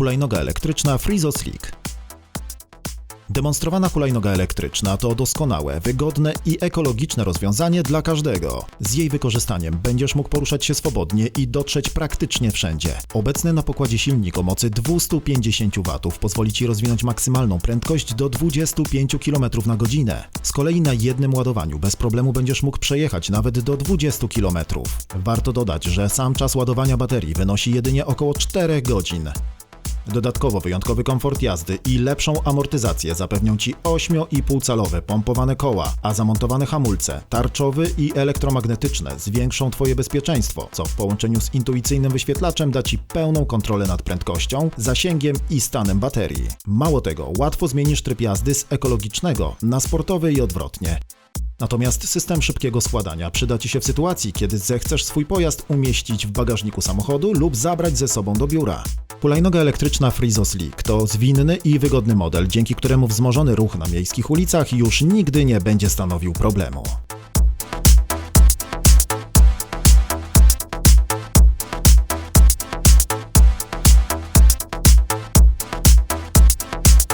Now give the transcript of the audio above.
Hulajnoga elektryczna Frizo Slick. Demonstrowana hulajnoga elektryczna to doskonałe, wygodne i ekologiczne rozwiązanie dla każdego. Z jej wykorzystaniem będziesz mógł poruszać się swobodnie i dotrzeć praktycznie wszędzie. Obecny na pokładzie silnik o mocy 250 W pozwoli Ci rozwinąć maksymalną prędkość do 25 km na godzinę. Z kolei na jednym ładowaniu bez problemu będziesz mógł przejechać nawet do 20 km. Warto dodać, że sam czas ładowania baterii wynosi jedynie około 4 godzin. Dodatkowo wyjątkowy komfort jazdy i lepszą amortyzację zapewnią Ci 8,5-calowe pompowane koła, a zamontowane hamulce tarczowy i elektromagnetyczne zwiększą Twoje bezpieczeństwo, co w połączeniu z intuicyjnym wyświetlaczem da Ci pełną kontrolę nad prędkością, zasięgiem i stanem baterii. Mało tego, łatwo zmienisz tryb jazdy z ekologicznego na sportowy i odwrotnie. Natomiast system szybkiego składania przyda Ci się w sytuacji, kiedy zechcesz swój pojazd umieścić w bagażniku samochodu lub zabrać ze sobą do biura. Hulajnoga elektryczna Frizo Slick to zwinny i wygodny model, dzięki któremu wzmożony ruch na miejskich ulicach już nigdy nie będzie stanowił problemu.